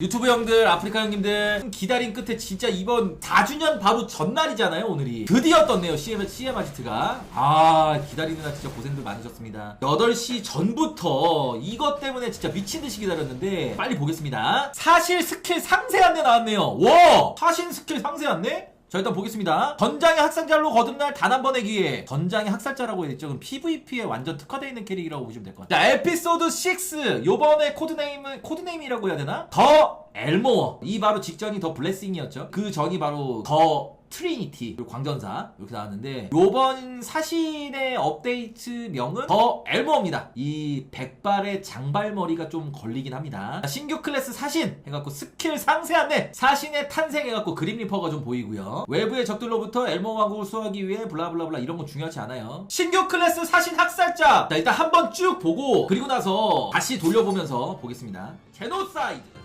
유튜브 형들, 아프리카 형님들 기다린 끝에 진짜 이번 4주년 바로 전날이잖아요 오늘이. 드디어 떴네요 CM, CM 아지트가. 아 기다리느라 진짜 고생들 많으셨습니다. 8시 전부터 이것 때문에 진짜 미친 듯이 기다렸는데 빨리 보겠습니다. 사실 스킬 상세 안내 나왔네요. 와 사신 스킬 상세 안내? 자 일단 보겠습니다. 전장의 학살자로 거듭날 단 한 번의 기회. 전장의 학살자라고 했죠. 그럼 PVP에 완전 특화되어 있는 캐릭이라고 보시면 될 것 같아요. 자 에피소드 6 요번에 코드네임은 코드네임이라고 해야 되나? 더 엘모어 이 바로 직전이 더 블레싱이었죠. 그 전이 바로 더 트리니티 그리고 광전사 이렇게 나왔는데 요번 사신의 업데이트 명은 더 엘모어입니다. 이 백발의 장발머리가 좀 걸리긴 합니다. 신규 클래스 사신 해갖고 스킬 상세 안내 사신의 탄생 해갖고 그림 리퍼가 좀 보이고요. 외부의 적들로부터 엘모 왕국을 수호하기 위해 블라블라블라 이런 건 중요하지 않아요. 신규 클래스 사신 학살자! 자 일단 한번 쭉 보고 그리고 나서 다시 돌려보면서 보겠습니다. 제노사이드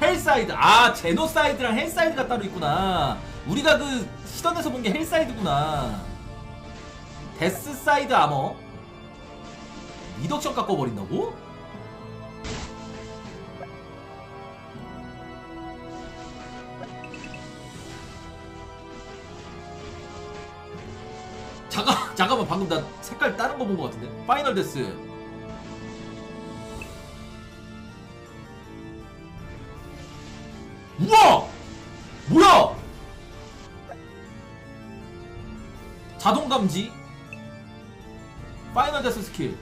헬사이드. 아 제노사이드랑 헬사이드가 따로 있구나. 우리가 그 시던에서 본 게 헬사이드구나. 데스사이드 아머 리덕션 깎아버린다고? 잠깐 잠깐만. 방금 나 색깔 다른 거 본 거 같은데? 파이널 데스 뭐야! 자동 감지 파이널 데스 스킬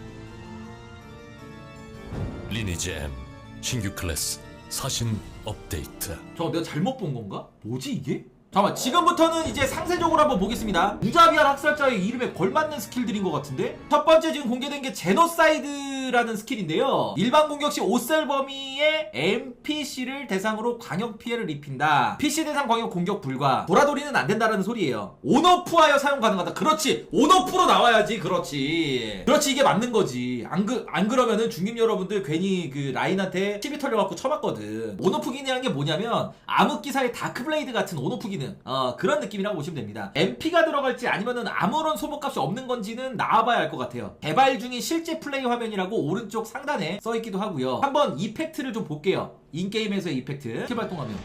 리니지 M 신규 클래스 사신 업데이트 저 내가 잘못 본 건가? 뭐지 이게? 잠깐만 지금부터는 이제 상세적으로 한번 보겠습니다. 무자비한 학살자의 이름에 걸맞는 스킬들인 것 같은데? 첫 번째 지금 공개된 게 제노사이드라는 스킬인데요. 일반 공격 시 오셀 범위의 NPC를 대상으로 광역 피해를 입힌다. PC 대상 광역 공격 불가. 돌아돌이는 안 된다는 소리예요. 온오프하여 사용 가능하다. 그렇지. 온오프로 나와야지. 그렇지. 그렇지. 이게 맞는 거지. 안, 그, 안 그러면은 중립 여러분들 괜히 그 라인한테 TV 털려갖고 쳐맞거든. 온오프 기능한 게 뭐냐면 암흑기사의 다크블레이드 같은 온오프 기능 어, 그런 느낌이라고 보시면 됩니다. MP가 들어갈지 아니면은 아무런 소모값이 없는 건지는 나와봐야 할것 같아요. 개발 중인 실제 플레이 화면이라고 오른쪽 상단에 써있기도 하고요. 한번 이펙트를 좀 볼게요. 인게임에서의 이펙트. 스킬 발동하면.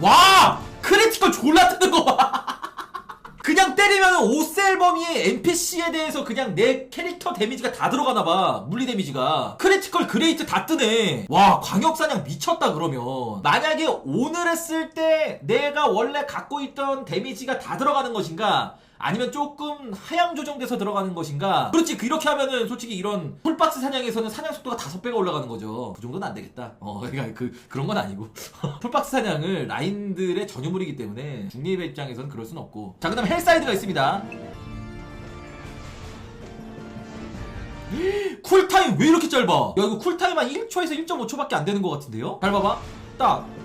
와! 크리티컬 졸라 뜨는 거 봐 그냥 때리면 오셀 범위의 NPC에 대해서 그냥 내 캐릭터 데미지가 다 들어가나봐. 물리 데미지가. 크리티컬 그레이트 다 뜨네. 와 광역사냥 미쳤다 그러면. 만약에 오늘 했을 때 내가 원래 갖고 있던 데미지가 다 들어가는 것인가 아니면 조금 하향 조정돼서 들어가는 것인가? 그렇지 그렇게 하면은 솔직히 이런 풀박스 사냥에서는 사냥 속도가 다섯 배가 올라가는 거죠. 그 정도는 안 되겠다. 어 그러니까 그 그런 건 아니고. 풀박스 사냥을 라인들의 전유물이기 때문에 중립의 입장에서는 그럴 순 없고. 자 그다음 헬사이드가 있습니다. 쿨타임 왜 이렇게 짧아? 야 이거 쿨타임 한 1초에서 1.5초밖에 안 되는 것 같은데요? 잘 봐봐. 딱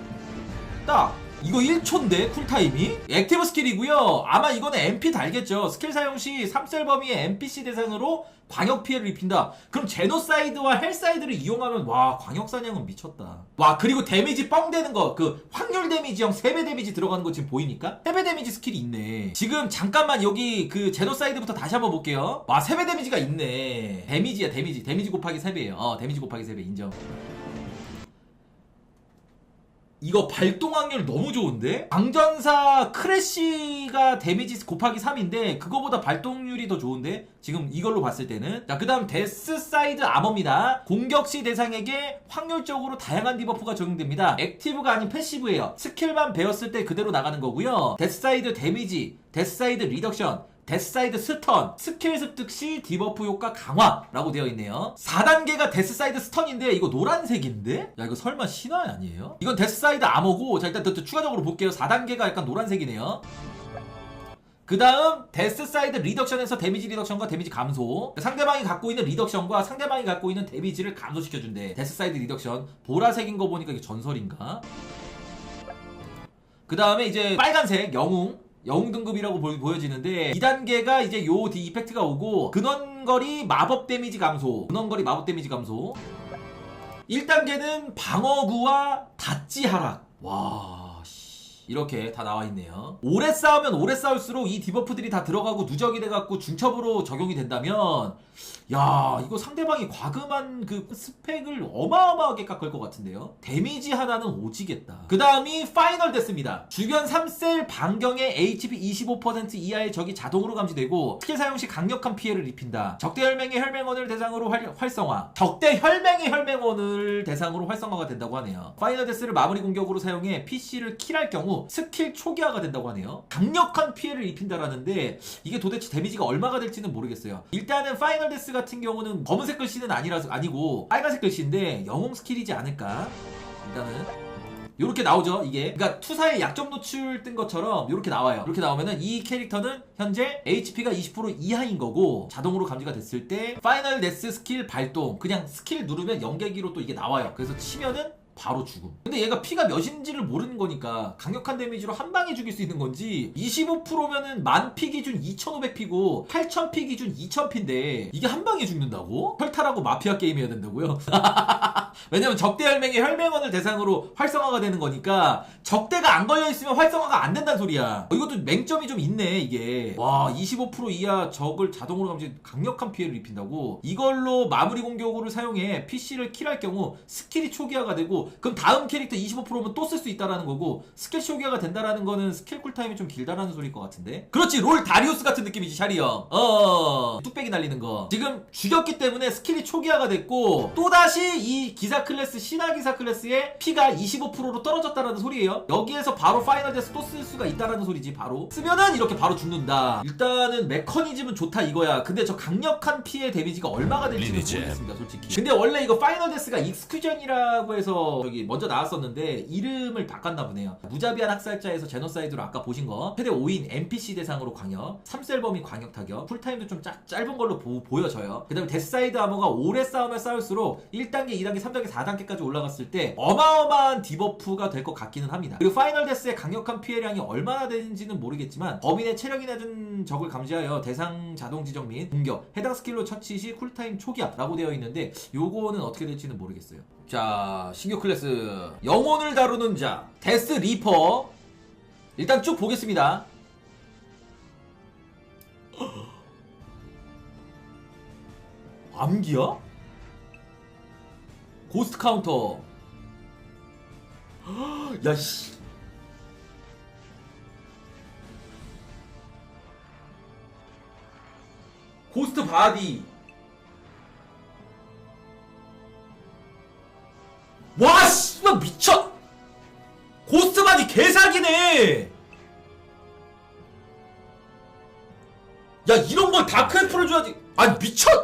딱 이거 1초인데 쿨타임이? 액티브 스킬이고요. 아마 이거는 MP 달겠죠. 스킬 사용 시 3셀 범위의 NPC 대상으로 광역 피해를 입힌다. 그럼 제노사이드와 헬사이드를 이용하면 와 광역 사냥은 미쳤다. 와 그리고 데미지 뻥 되는 거 그 확률 데미지 형 3배 데미지 들어가는 거 지금 보이니까? 3배 데미지 스킬이 있네. 지금 잠깐만 여기 그 제노사이드부터 다시 한번 볼게요. 와 3배 데미지가 있네. 데미지야 데미지. 데미지 곱하기 3배예요. 어 데미지 곱하기 3배 인정 이거 발동 확률 너무 좋은데? 광전사 크래쉬가 데미지 곱하기 3인데 그거보다 발동률이 더 좋은데? 지금 이걸로 봤을 때는. 자 그 다음 데스 사이드 아머입니다. 공격 시 대상에게 확률적으로 다양한 디버프가 적용됩니다. 액티브가 아닌 패시브예요. 스킬만 배웠을 때 그대로 나가는 거고요. 데스 사이드 데미지 데스 사이드 리덕션 데스사이드 스턴, 스킬 습득 시 디버프 효과 강화라고 되어 있네요. 4단계가 데스사이드 스턴인데 이거 노란색인데? 야 이거 설마 신화 아니에요? 이건 데스사이드 암호고 자 일단 또, 또 추가적으로 볼게요. 4단계가 약간 노란색이네요. 그 다음 데스사이드 리덕션에서 데미지 리덕션과 데미지 감소 상대방이 갖고 있는 리덕션과 상대방이 갖고 있는 데미지를 감소시켜준대 데스사이드 리덕션 보라색인 거 보니까 이게 전설인가? 그 다음에 이제 빨간색 영웅 영웅 등급이라고 보, 보여지는데 2단계가 이제 요디 이펙트가 오고 근원거리 마법 데미지 감소. 근원거리 마법 데미지 감소. 1단계는 방어구와 닷지 하락. 와. 씨. 이렇게 다 나와 있네요. 오래 싸우면 오래 싸울수록 이 디버프들이 다 들어가고 누적이 돼갖고 중첩으로 적용이 된다면 야 이거 상대방이 과금한 그 스펙을 어마어마하게 깎을 것 같은데요. 데미지 하나는 오지겠다. 그 다음이 파이널 데스입니다. 주변 3셀 반경의 HP 25% 이하의 적이 자동으로 감지되고 스킬 사용 시 강력한 피해를 입힌다. 적대 혈맹의 혈맹원을 대상으로 활, 활성화. 적대 혈맹의 혈맹원을 대상으로 활성화가 된다고 하네요. 파이널 데스를 마무리 공격으로 사용해 PC를 킬할 경우 스킬 초기화가 된다고 하네요. 강력한 피해를 입힌다라는데 이게 도대체 데미지가 얼마가 될지는 모르겠어요. 일단은 파이널 데스 같은 경우는 검은색 글씨는 아니라서 아니고 빨간색 글씨인데 영웅 스킬이지 않을까? 일단은 요렇게 나오죠 이게 그러니까 투사의 약점 노출 뜬 것처럼 요렇게 나와요 이렇게 나오면은 이 캐릭터는 현재 HP가 20% 이하인 거고 자동으로 감지가 됐을 때 파이널 데스 스킬 발동 그냥 스킬 누르면 연계기로 또 이게 나와요 그래서 치면은 바로 죽음. 근데 얘가 피가 몇인지를 모르는 거니까 강력한 데미지로 한 방에 죽일 수 있는 건지 25%면은 만 피 기준 2,500피고 8,000피 기준 2,000피인데 이게 한 방에 죽는다고? 혈탈하고 마피아 게임 해야 된다고요? 왜냐면 적대 혈맹의 혈맹원을 대상으로 활성화가 되는 거니까 적대가 안 걸려 있으면 활성화가 안 된다는 소리야. 어, 이것도 맹점이 좀 있네 이게. 와 25% 이하 적을 자동으로 감지 강력한 피해를 입힌다고. 이걸로 마무리 공격으로 사용해 PC를 킬할 경우 스킬이 초기화가 되고 그럼 다음 캐릭터 25%면 또 쓸 수 있다라는 거고 스킬 초기화가 된다라는 거는 스킬 쿨타임이 좀 길다라는 소리일 것 같은데. 그렇지 롤 다리우스 같은 느낌이지 샤리 형. 어 뚝배기 날리는 거. 지금 죽였기 때문에 스킬이 초기화가 됐고 또다시 이 기사 클래스 신화 기사 클래스의 피가 25%로 떨어졌다라는 소리예요. 여기에서 바로 파이널 데스 또쓸 수가 있다라는 소리지 바로. 쓰면은 이렇게 바로 죽는다. 일단은 메커니즘은 좋다 이거야. 근데 저 강력한 피해 데미지가 얼마가 될지는 리니지. 모르겠습니다 솔직히. 근데 원래 이거 파이널 데스가 익스큐전이라고 해서 저기 먼저 나왔었는데 이름을 바꿨나 보네요. 무자비한 학살자에서 제노사이드로 아까 보신 거 최대 5인 NPC 대상으로 광역 3셀 범위 광역 타격 쿨타임도 좀 짜- 짧은 걸로 보, 여져요 그 다음에 데스사이드 아머가 오래 싸우면 싸울수록 1단계, 2단계, 3단계, 4단계까지 올라갔을 때 어마어마한 디버프가 될 것 같기는 합니다. 그리고 파이널 데스의 강력한 피해량이 얼마나 되는지는 모르겠지만 범인의 체력이 낮은 적을 감지하여 대상 자동 지정 및 공격 해당 스킬로 처치 시 쿨타임 초기화라고 되어 있는데 요거는 어떻게 될지는 모르겠어요. 자 신규 클래스 영혼을 다루는 자 데스 리퍼 일단 쭉 보겠습니다. 암기야? 고스트 카운터. 야 씨. 고스트 바디. 개사기네. 야 이런 걸 다크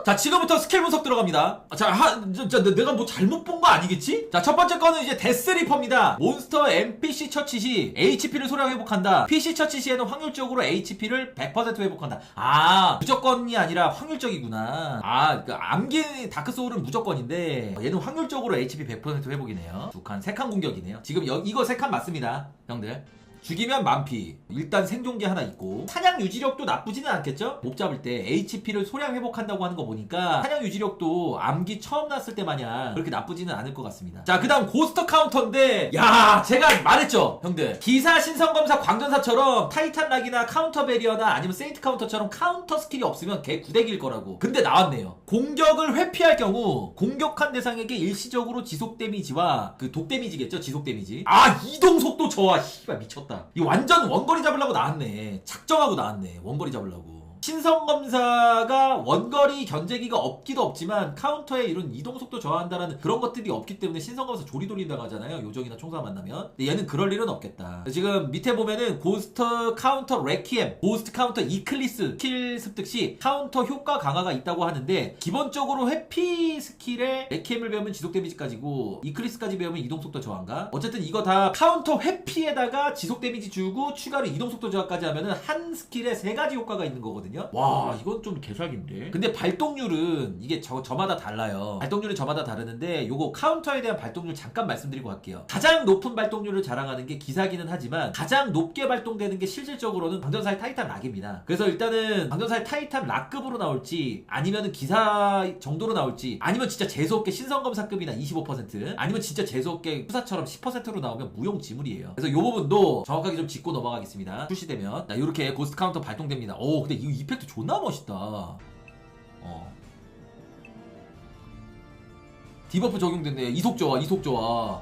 자 지금부터 스킬 분석 들어갑니다. 아, 자 하, 저, 저, 내가 뭐 잘못 본 거 아니겠지? 자 첫 번째 거는 이제 데스리퍼입니다. 몬스터 NPC 처치 시 HP를 소량 회복한다. PC 처치 시에는 확률적으로 HP를 100% 회복한다. 아 무조건이 아니라 확률적이구나. 아 그 암기 다크소울은 무조건인데 얘는 확률적으로 HP 100% 회복이네요. 두 칸 세 칸 공격이네요. 지금 여, 이거 세 칸 맞습니다 형들 죽이면 만피. 일단 생존기 하나 있고 사냥 유지력도 나쁘지는 않겠죠? 몹 잡을 때 HP를 소량 회복한다고 하는 거 보니까 사냥 유지력도 암기 처음 났을 때 마냥 그렇게 나쁘지는 않을 것 같습니다. 자, 그 다음 고스터 카운터인데 야, 제가 말했죠, 형들. 기사 신성 검사 광전사처럼 타이탄 락이나 카운터 베리어나 아니면 세인트 카운터처럼 카운터 스킬이 없으면 개 구대기일 거라고. 근데 나왔네요. 공격을 회피할 경우 공격한 대상에게 일시적으로 지속 데미지와 그 독 데미지겠죠, 지속 데미지. 아, 이동 속도 저하. 씨발 미쳤다. 이 완전 원거리 잡으려고 나왔네. 작정하고 나왔네. 원거리 잡으려고. 신성 검사가 원거리 견제기가 없기도 없지만 카운터에 이런 이동 속도 저하한다라는 그런 것들이 없기 때문에 신성 검사 조리 돌린다고 하잖아요. 요정이나 총사 만나면. 근데 얘는 그럴 일은 없겠다. 지금 밑에 보면은 고스트 카운터 레퀴엠, 고스트 카운터 이클리스 스킬 습득 시 카운터 효과 강화가 있다고 하는데 기본적으로 회피 스킬에 레퀴엠을 배우면 지속 데미지까지고 이클리스까지 배우면 이동 속도 저하인가? 어쨌든 이거 다 카운터 회피에다가 지속 데미지 주고 추가로 이동 속도 저하까지 하면은 한 스킬에 세 가지 효과가 있는 거거든요. 있거든요. 와 이건 좀 개사기인데. 근데 발동률은 이게 저 저마다 달라요. 발동률은 저마다 다르는데 요거 카운터에 대한 발동률 잠깐 말씀드리고 갈게요. 가장 높은 발동률을 자랑하는 게 기사기는 하지만 가장 높게 발동되는 게 실질적으로는 방전사의 타이탄 락입니다. 그래서 일단은 방전사의 타이탄 락급으로 나올지 아니면은 기사 정도로 나올지 아니면 진짜 재수없게 신성검사급이나 25% 아니면 진짜 재수없게 후사처럼 10%로 나오면 무용지물이에요. 그래서 요 부분도 정확하게 좀 짚고 넘어가겠습니다. 출시되면 자, 이렇게 고스트 카운터 발동됩니다. 오 근데 이 이펙트 존나 멋있다. 어. 디버프 적용됐네. 이속 좋아, 이속 좋아.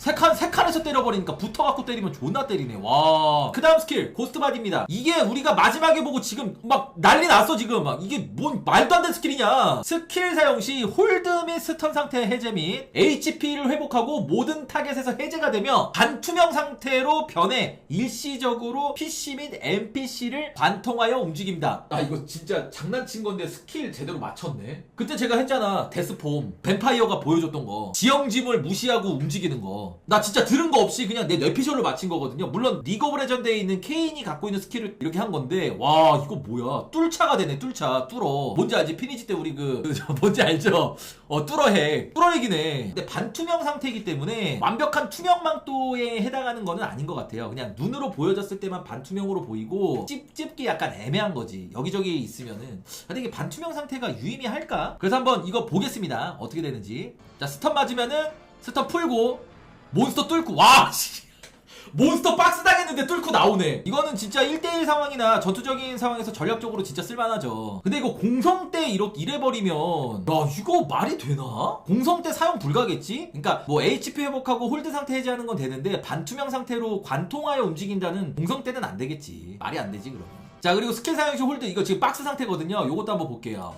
세 칸, 세 칸에서 때려버리니까 붙어갖고 때리면 존나 때리네. 와. 그 다음 스킬, 고스트 바디입니다. 이게 우리가 마지막에 보고 지금 막 난리 났어, 지금. 막 이게 뭔 말도 안 되는 스킬이냐. 스킬 사용 시 홀드 및 스턴 상태 해제 및 HP를 회복하고 모든 타겟에서 해제가 되며 반투명 상태로 변해 일시적으로 PC 및 NPC를 관통하여 움직입니다. 아, 이거 진짜 장난친 건데 스킬 제대로 맞췄네. 그때 제가 했잖아. 데스폼. 뱀파이어가 보여줬던 거. 지형짐을 무시하고 움직이는 거. 나 진짜 들은 거 없이 그냥 내 뇌피셜로 맞힌 거거든요. 물론 리그 오브 레전드에 있는 케인이 갖고 있는 스킬을 이렇게 한 건데 와 이거 뭐야? 뚫차가 되네 뚫차. 뚫어. 뭔지 알지? 피니지 때 우리 그, 그 저, 뭔지 알죠? 어 뚫어핵 뚫어핵이네. 근데 반투명 상태이기 때문에 완벽한 투명 망토에 해당하는 거는 아닌 것 같아요. 그냥 눈으로 보여졌을 때만 반투명으로 보이고 찝찝기 약간 애매한 거지. 여기저기 있으면은. 근데 이게 반투명 상태가 유의미할까? 그래서 한번 이거 보겠습니다. 어떻게 되는지. 자 스턴 맞으면은 스턴 풀고 몬스터 뚫고 와 씨. 몬스터 박스 당했는데 뚫고 나오네. 이거는 진짜 1대1 상황이나 전투적인 상황에서 전략적으로 진짜 쓸만하죠. 근데 이거 공성 때 이렇, 이래버리면, 야, 이거 말이 되나? 공성 때 사용 불가겠지? 그러니까 뭐 HP 회복하고 홀드 상태 해제하는 건 되는데 반투명 상태로 관통하여 움직인다는 공성 때는 안 되겠지. 말이 안 되지, 그러면. 자, 그리고 스킬 사용 시 홀드, 이거 지금 박스 상태거든요. 요것도 한번 볼게요.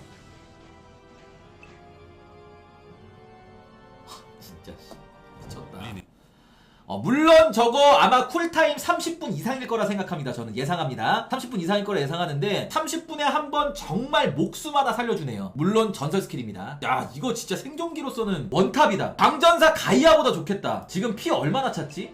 어, 물론 저거 아마 쿨타임 30분 이상일 거라 생각합니다. 저는 예상합니다. 30분 이상일 거라 예상하는데 30분에 한 번 정말 목숨 하나 살려주네요. 물론 전설 스킬입니다. 야 이거 진짜 생존기로서는 원탑이다. 방전사 가이아보다 좋겠다. 지금 피 얼마나 찼지?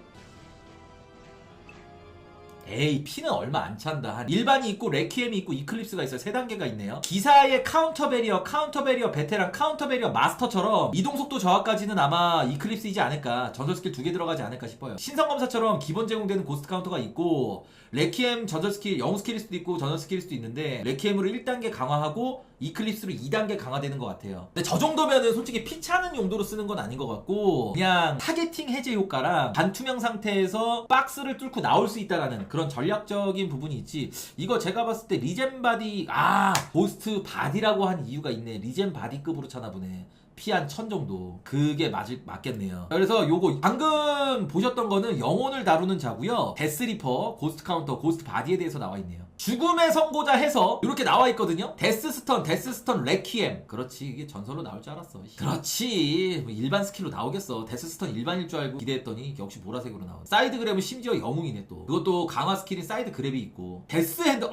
에이 피는 얼마 안 찬다. 한 일반이 있고 레퀴엠이 있고 이클립스가 있어요. 세 단계가 있네요. 기사의 카운터 베리어 카운터 베리어 베테랑 카운터 베리어 마스터처럼 이동 속도 저하까지는 아마 이클립스이지 않을까. 전설 스킬 두 개 들어가지 않을까 싶어요. 신성 검사처럼 기본 제공되는 고스트 카운터가 있고 레퀴엠 전설 스킬 영웅 스킬일 수도 있고 전설 스킬일 수도 있는데 레퀴엠으로 1단계 강화하고 이클립스로 2단계 강화되는 것 같아요. 근데 저 정도면은 솔직히 피 차는 용도로 쓰는 건 아닌 것 같고 그냥 타겟팅 해제 효과랑 반투명 상태에서 박스를 뚫고 나올 수 있다라는 그런 전략적인 부분이 있지. 이거 제가 봤을 때 리젠 바디 아 고스트 바디라고 한 이유가 있네. 리젠 바디급으로 차나 보네 피 한 천 정도. 그게 맞을 맞겠네요. 그래서 요거 방금 보셨던 거는 영혼을 다루는 자고요. 데스리퍼 고스트 카운터 고스트 바디에 대해서 나와 있네요. 죽음의 선고자 해서 이렇게 나와 있거든요. 데스 스턴 데스 스턴 레퀴엠. 그렇지. 이게 전설로 나올 줄 알았어 그렇지. 뭐 일반 스킬로 나오겠어. 데스 스턴 일반일 줄 알고 기대했더니 역시 보라색으로 나와. 사이드 그랩은 심지어 영웅이네 또. 그것도 강화 스킬인 사이드 그랩이 있고. 데스 핸드 어!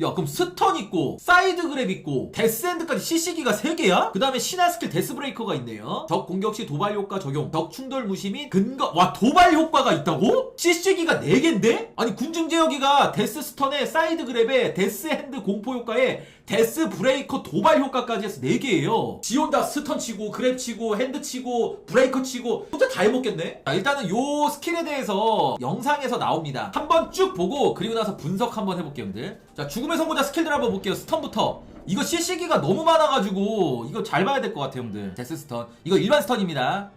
야 그럼 스턴 있고 사이드 그랩 있고 데스핸드까지 CC기가 3개야? 그 다음에 신화 스킬 데스 브레이커가 있네요 적 공격 시 도발 효과 적용 적 충돌 무시 및 근거 와 도발 효과가 있다고? CC기가 4개인데? 아니 군중 제어기가 데스 스턴에 사이드 그랩에 데스핸드 공포 효과에 데스 브레이커 도발 효과까지 해서 4개예요. 지온다 스턴 치고 그랩 치고 핸드 치고 브레이커 치고 혼자 다 해먹겠네? 자, 일단은 요 스킬에 대해서 영상에서 나옵니다. 한번 쭉 보고 그리고 나서 분석 한번 해볼게요 여러분들. 자 죽음의 선고자 스킬들 한번 볼게요 스턴부터. 이거 CC기가 너무 많아가지고 이거 잘 봐야 될 것 같아요 여러분들. 데스 스턴. 이거 일반 스턴입니다.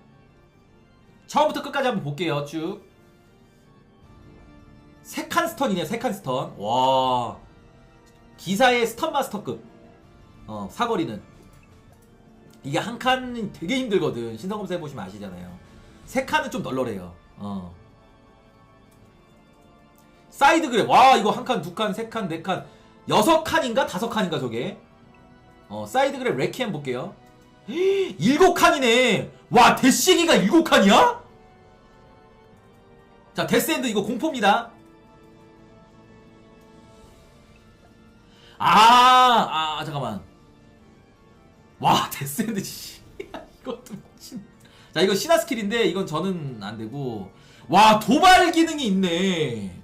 처음부터 끝까지 한번 볼게요 쭉. 세칸 스턴이네 세칸 스턴. 와 기사의 스턴 마스터급 어 사거리는. 이게 한 칸은 되게 힘들거든. 신성검사 해보시면 아시잖아요. 세 칸은 좀 널널해요. 어. 사이드 그래 와 이거 한 칸 두 칸 세 칸 네 칸. 여섯 칸인가? 다섯 칸인가 저게? 어 사이드 그래 레퀴엠 볼게요. 일곱 칸이네. 와 대시기가 일곱 칸이야? 자 데스핸드 이거 공포입니다 아, 아, 잠깐만. 와, 데스핸드, 씨. 이것도 미친. 자, 이거 신화 스킬인데, 이건 저는 안 되고. 와, 도발 기능이 있네.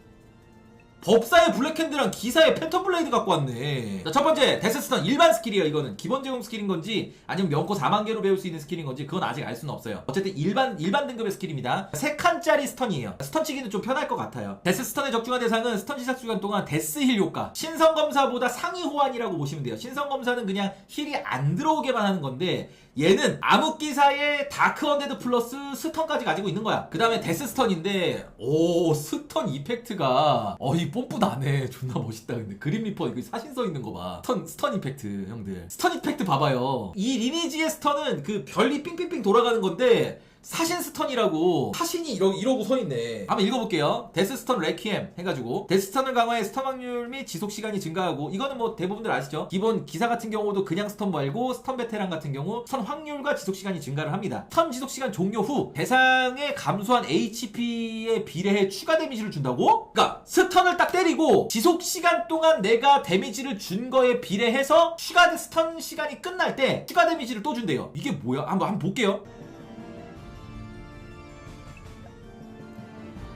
법사의 블랙핸드랑 기사의 팬텀 블레이드 갖고 왔네. 자, 첫 번째, 데스스턴 일반 스킬이에요, 이거는. 기본 제공 스킬인 건지, 아니면 명코 4만 개로 배울 수 있는 스킬인 건지, 그건 아직 알 수는 없어요. 어쨌든 일반, 일반 등급의 스킬입니다. 3칸짜리 스턴이에요. 스턴 치기는 좀 편할 것 같아요. 데스스턴의 적중한 대상은 스턴 시작 시간 동안 데스 힐 효과. 신성검사보다 상위 호환이라고 보시면 돼요. 신성검사는 그냥 힐이 안 들어오게만 하는 건데, 얘는 암흑기사의 다크 언데드 플러스 스턴까지 가지고 있는 거야. 그 다음에 데스 스턴인데, 오, 스턴 이펙트가, 어, 이 뽐뿌 나네. 존나 멋있다. 근데 그림 리퍼 이거 사신 써 있는 거 봐. 스턴, 스턴 이펙트, 형들. 스턴 이펙트 봐봐요. 이 리니지의 스턴은 그 별이 삥삥삥 돌아가는 건데, 사신 스턴이라고 사신이 이러, 이러고 서 있네. 한번 읽어볼게요. 데스 스턴 레퀴엠 해가지고. 데스 스턴을 강화해 스턴 확률 및 지속 시간이 증가하고 이거는 뭐 대부분들 아시죠? 기본 기사 같은 경우도 그냥 스턴 말고 스턴 베테랑 같은 경우 스턴 확률과 지속 시간이 증가를 합니다. 스턴 지속 시간 종료 후 대상에 감소한 HP에 비례해 추가 데미지를 준다고? 그러니까 스턴을 딱 때리고 지속 시간 동안 내가 데미지를 준 거에 비례해서 추가 스턴 시간이 끝날 때 추가 데미지를 또 준대요. 이게 뭐야? 한번 한번 볼게요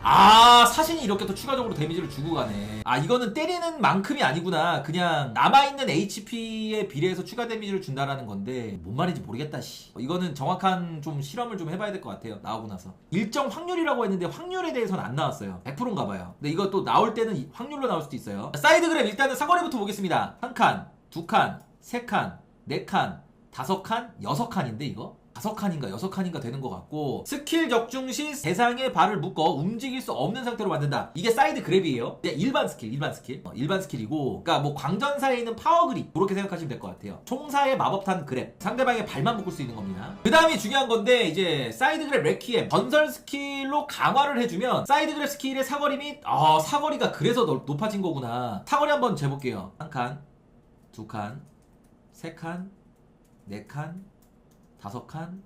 아 사신이 이렇게 또 추가적으로 데미지를 주고 가네. 아 이거는 때리는 만큼이 아니구나. 그냥 남아있는 HP에 비례해서 추가 데미지를 준다라는 건데 뭔 말인지 모르겠다 씨. 이거는 정확한 좀 실험을 좀 해봐야 될 것 같아요 나오고 나서. 일정 확률이라고 했는데 확률에 대해서는 안 나왔어요. 100%인가 봐요. 근데 이거 또 나올 때는 이- 확률로 나올 수도 있어요. 사이드 그램 일단은 사거리부터 보겠습니다. 한 칸 두 칸 세 칸 네 칸 다섯 칸 여섯 칸인데 이거 다섯 칸인가 여섯 칸인가 되는 것 같고 스킬 적중 시 대상의 발을 묶어 움직일 수 없는 상태로 만든다. 이게 사이드 그랩이에요. 일반 스킬, 일반 스킬, 어, 일반 스킬이고, 그러니까 뭐 광전사에 있는 파워 그립 그렇게 생각하시면 될 것 같아요. 총사의 마법탄 그랩, 상대방의 발만 묶을 수 있는 겁니다. 그 다음이 중요한 건데 이제 사이드 그랩 레퀴엠 전설 스킬로 강화를 해주면 사이드 그랩 스킬의 사거리 및 아, 사거리가 그래서 넓- 높아진 거구나. 사거리 한번 재볼게요. 한 칸, 두 칸, 세 칸, 네 칸. 다섯 칸,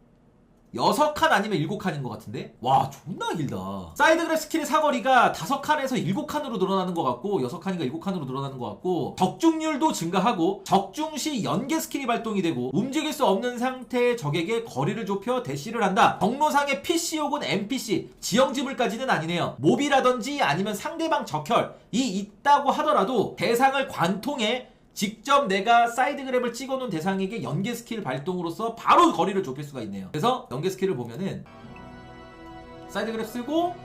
여섯 칸 아니면 일곱 칸인 것 같은데? 와, 존나 길다. 사이드 그랩 스킬의 사거리가 다섯 칸에서 일곱 칸으로 늘어나는 것 같고, 여섯 칸인가 일곱 칸으로 늘어나는 것 같고, 적중률도 증가하고, 적중 시 연계 스킬이 발동이 되고, 움직일 수 없는 상태의 적에게 거리를 좁혀 대시를 한다. 경로상의 PC 혹은 NPC, 지형 지물까지는 아니네요. 몹이라든지 아니면 상대방 적혈이 있다고 하더라도 대상을 관통해 직접 내가 사이드 그랩을 찍어놓은 대상에게 연계 스킬 발동으로써 바로 거리를 좁힐 수가 있네요. 그래서 연계 스킬을 보면은 사이드 그랩 쓰고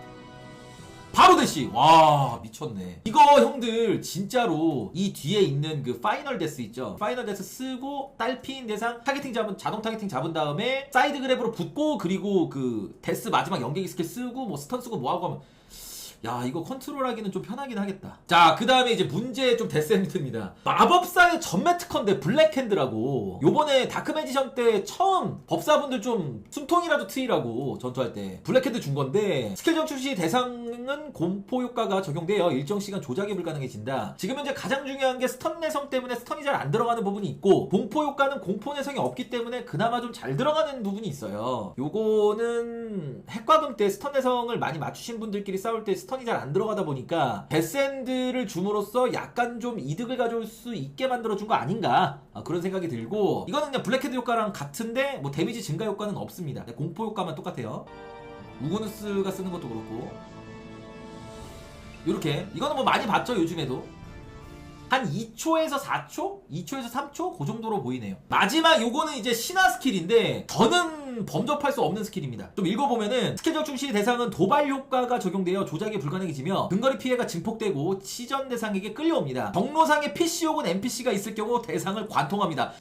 바로 대시. 와 미쳤네. 이거 형들 진짜로 이 뒤에 있는 그 파이널 데스 있죠? 파이널 데스 쓰고 딸피인 대상 타겟팅 잡은 자동 타겟팅 잡은 다음에 사이드 그랩으로 붙고 그리고 그 데스 마지막 연계기 스킬 쓰고 뭐 스턴 쓰고 뭐하고 하면 야 이거 컨트롤하기는 좀 편하긴 하겠다. 자 그 다음에 이제 문제 좀 데스핸드입니다. 마법사의 전매 특허인데 블랙핸드라고. 요번에 다크매지션 때 처음 법사분들 좀 숨통이라도 트이라고 전투할 때 블랙핸드 준 건데 스킬 정출 시 대상은 공포 효과가 적용되어 일정 시간 조작이 불가능해진다. 지금 현재 가장 중요한 게 스턴 내성 때문에 스턴이 잘 안 들어가는 부분이 있고 공포 효과는 공포 내성이 없기 때문에 그나마 좀 잘 들어가는 부분이 있어요. 요거는 핵과금 때 스턴 내성을 많이 맞추신 분들끼리 싸울 때 스턴 이 잘 안 들어가다 보니까 데스핸드를 줌으로써 약간 좀 이득을 가져올 수 있게 만들어준 거 아닌가 아, 그런 생각이 들고 이거는 그냥 블랙헤드 효과랑 같은데 뭐 데미지 증가 효과는 없습니다. 공포 효과만 똑같아요. 우고누스가 쓰는 것도 그렇고. 이렇게. 이거는 뭐 많이 봤죠 요즘에도 한 2초에서 4초? 2초에서 3초? 그 정도로 보이네요. 마지막 요거는 이제 신화 스킬인데 더는 범접할 수 없는 스킬입니다. 좀 읽어보면은 스킬 적중 시 대상은 도발 효과가 적용되어 조작이 불가능해지며 근거리 피해가 증폭되고 치전 대상에게 끌려옵니다. 경로상에 PC 혹은 NPC가 있을 경우 대상을 관통합니다.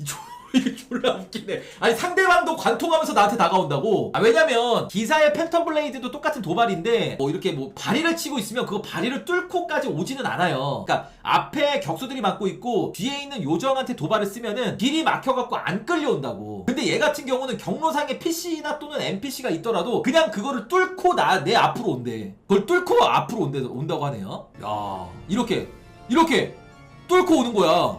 이게 졸라 웃기네. 아니 상대방도 관통하면서 나한테 다가온다고. 아, 왜냐면 기사의 팬텀 블레이드도 똑같은 도발인데 뭐 이렇게 뭐 발이를 치고 있으면 그거 발이를 뚫고까지 오지는 않아요. 그러니까 앞에 격수들이 막고 있고 뒤에 있는 요정한테 도발을 쓰면은 길이 막혀갖고 안 끌려온다고. 근데 얘 같은 경우는 경로상에 PC나 또는 NPC가 있더라도 그냥 그거를 뚫고 나 내 앞으로 온대. 그걸 뚫고 앞으로 온대, 온다고 하네요. 야 이렇게 이렇게 뚫고 오는 거야.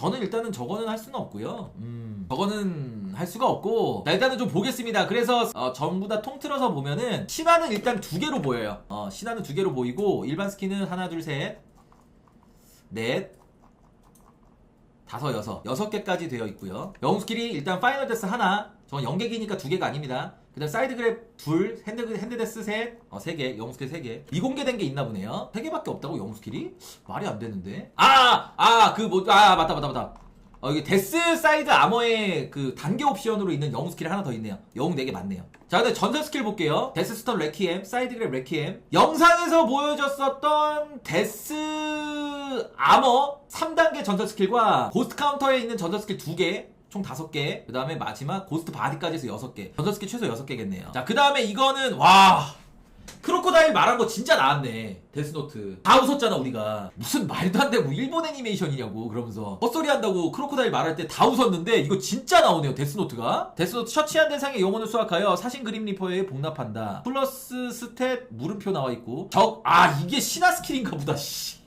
저는 일단은 저거는 할 수는 없고요. 음, 저거는 할 수가 없고 자, 일단은 좀 보겠습니다. 그래서 어, 전부 다 통틀어서 보면은 신화는 일단 두 개로 보여요. 어, 신화는 두 개로 보이고 일반 스킨은 하나, 둘, 셋, 넷, 다섯, 여섯, 여섯 개까지 되어 있고요. 영웅 스킬이 일단 파이널 데스 하나, 저건 연계기니까 두 개가 아닙니다. 그 그다음 사이드 그랩 둘, 핸드 핸드데스 셋, 어, 세 개, 영웅 스킬 세 개. 미공개된 게 있나 보네요. 세 개밖에 없다고 영웅 스킬이 말이 안 되는데. 아, 아, 그 뭐, 아 맞다, 맞다, 맞다. 어, 이게 데스 사이드 아머의 그 단계 옵션으로 있는 영웅 스킬이 하나 더 있네요. 영웅 4개 맞네요. 자, 근데 전설 스킬 볼게요. 데스 스턴 레퀴엠, 사이드 그랩 레퀴엠. 영상에서 보여줬었던 데스 아머 3단계 전설 스킬과 고스트 카운터에 있는 전설 스킬 2개. 총 5개. 그 다음에 마지막 고스트 바디까지 해서 6개. 전설 스킬 최소 6개겠네요. 자, 그 다음에 이거는, 와. 크로코다일 말한 거 진짜 나왔네. 데스노트. 다 웃었잖아, 우리가. 무슨 말도 안 되고 일본 애니메이션이냐고, 그러면서. 헛소리 한다고 크로코다일 말할 때 다 웃었는데, 이거 진짜 나오네요, 데스노트가. 데스노트 처치한 대상의 영혼을 수확하여 사신 그림 리퍼에 복납한다. 플러스 스탯 물음표 나와 있고. 적, 아, 이게 신화 스킬인가 보다, 씨.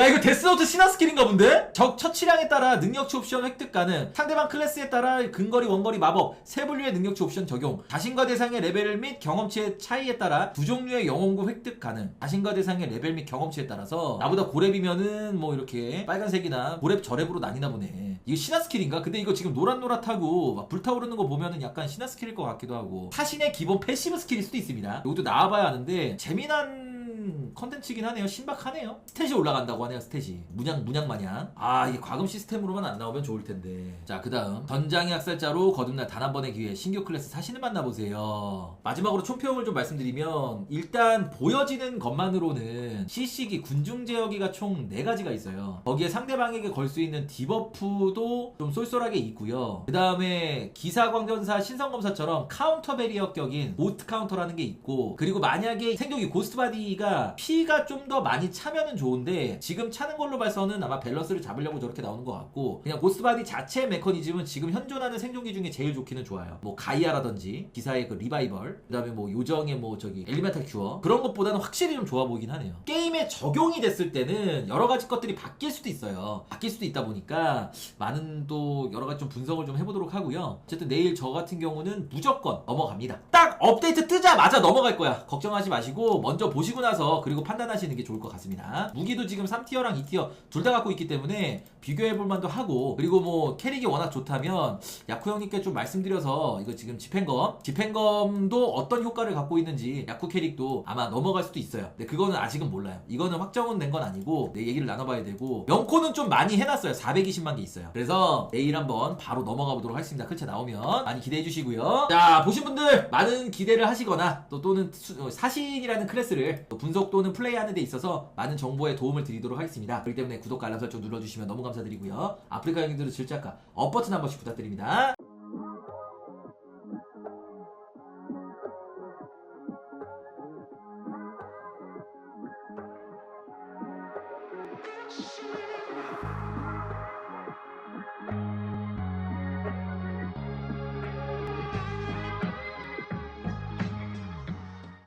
야 이거 데스노트 신화 스킬인가 본데? 적 처치량에 따라 능력치 옵션 획득 가능 상대방 클래스에 따라 근거리 원거리 마법 세 분류의 능력치 옵션 적용. 자신과 대상의 레벨 및 경험치의 차이에 따라 두 종류의 영혼구 획득 가능. 자신과 대상의 레벨 및 경험치에 따라서 나보다 고렙이면은 뭐 이렇게 빨간색이나 고렙 저렙으로 나뉘나 보네. 이거 신화 스킬인가? 근데 이거 지금 노란노랗하고 막 불타오르는 거 보면은 약간 신화 스킬일 것 같기도 하고. 사신의 기본 패시브 스킬일 수도 있습니다. 이것도 나와봐야 하는데 재미난 컨텐츠긴 하네요. 신박하네요. 스탯이 올라간다고 하네요. 스탯이 문양 문양 마냥. 아 이게 과금 시스템으로만 안 나오면 좋을 텐데. 자 그다음 전장의 학살자로 거듭날 단 한 번의 기회 신규 클래스 사신을 만나보세요. 마지막으로 총평을 좀 말씀드리면 일단 보여지는 것만으로는 시식이 군중 제어기가 총 4가지가 있어요. 거기에 상대방에게 걸 수 있는 디버프도 좀 쏠쏠하게 있고요. 그 다음에 기사광전사 신성검사처럼 카운터 베리어 격인 고스트 카운터라는 게 있고 그리고 만약에 생존기 고스트 바디가 피가 좀 더 많이 차면은 좋은데 지금 차는 걸로 봐서는 아마 밸런스를 잡으려고 저렇게 나오는 것 같고 그냥 고스트 바디 자체 메커니즘은 지금 현존하는 생존기 중에 제일 좋기는 좋아요. 뭐 가이아라든지 기사의 그 리바이벌 그 다음에 뭐 요정의 뭐 저기 엘리멘탈 큐어 그런 것보다는 확실히 좀 좋아 보이긴 하네요. 게임에 적용이 됐을 때는 여러 가지 것들이 바뀔 수도 있어요. 바뀔 수도 있다 보니까 많은 또 여러 가지 좀 분석을 좀 해보도록 하고요. 어쨌든 내일 저 같은 경우는 무조건 넘어갑니다. 딱 업데이트 뜨자마자 넘어갈 거야. 걱정하지 마시고 먼저 보시고 나서 그리고 판단하시는 게 좋을 것 같습니다. 무기도 지금 3티어랑 2티어 둘 다 갖고 있기 때문에 비교해볼 만도 하고 그리고 뭐 캐릭이 워낙 좋다면 야쿠 형님께 좀 말씀드려서 이거 지금 집행검 집행검도 어떤 효과를 갖고 있는지 야쿠 캐릭도 아마 넘어갈 수도 있어요. 근데 그거는 아직은 몰라요. 이거는 확정은 된 건 아니고 내 얘기를 나눠봐야 되고 명코는 좀 많이 해놨어요. 420만 개 있어요. 그래서 내일 한번 바로 넘어가 보도록 하겠습니다. 클체 나오면 많이 기대해 주시고요. 자 보신 분들 많은 기대를 하시거나 또 또는 수- 어, 사신이라는 클래스를 또 분석 또는 플레이하는 데 있어서 많은 정보에 도움을 드리도록 하겠습니다. 그렇기 때문에 구독과 알람 설정 눌러주시면 너무 감사드리고요. 아프리카 형님들은 질작가 업 버튼 한 번씩 부탁드립니다.